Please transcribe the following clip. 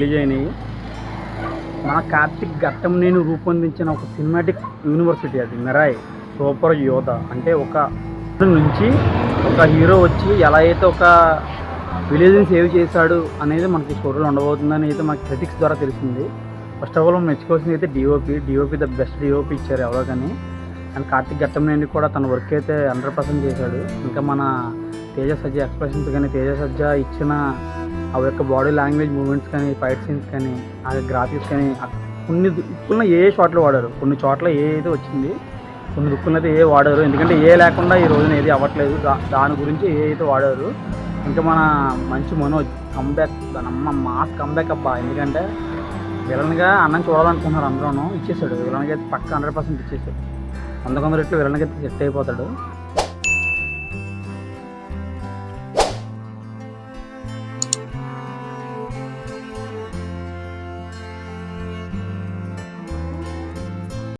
Release అయినాయి. మన కార్తిక్ ఘట్టం నేను రూపొందించిన ఒక సినిమాటిక్ యూనివర్సిటీ అది మెరాయ్ సూపర్ యోధ. అంటే ఒక నుంచి ఒక హీరో వచ్చి ఎలా అయితే ఒక విలేజ్ని సేవ్ చేశాడు అనేది మనకి స్టోరీలో ఉండబోతుందని అయితే మనకి క్రిటిక్స్ ద్వారా తెలిసింది. ఫస్ట్ ఆఫ్ ఆల్ మనం మెచ్చుకోవాల్సింది అయితే DOP DOP the best DOP ఇచ్చారు ఎవరో కానీ. అండ్ కార్తిక్ ఘట్టం నుండి కూడా తన వర్క్ అయితే హండ్రెడ్ పర్సెంట్ చేశాడు. ఇంకా మన తేజ సజ్జ ఎక్స్ప్రెషన్స్ కానీ తేజ సజ్జ ఇచ్చిన ఆ యొక్క బాడీ లాంగ్వేజ్ మూమెంట్స్ కానీ ఫైట్ సీన్స్ కానీ ఆ గ్రాఫిక్స్ కానీ కొన్ని దుక్కున్న ఏ షాట్లు వాడారు? కొన్ని చోట్ల ఏ అయితే వచ్చింది కొన్ని దుక్కులను అయితే ఏ వాడారు? ఎందుకంటే ఏ లేకుండా ఈ రోజున ఏది అవ్వట్లేదు. దాని గురించి ఏ అయితే వాడారు ఇంకా మన మంచి మనోజ్ కంబ్యాక్ అమ్మ మాస్ కంబ్యాక్ అబ్బా. ఎందుకంటే విలన్గా అన్నం చూడాలనుకుంటున్నారు అందరూ ఇచ్చేసాడు. విలన్గా అయితే పక్క హండ్రెడ్ పర్సెంట్ ఇచ్చేసాడు. వంద కొందరు రెట్లు విలన్గా అయితే సెట్ అయిపోతాడు.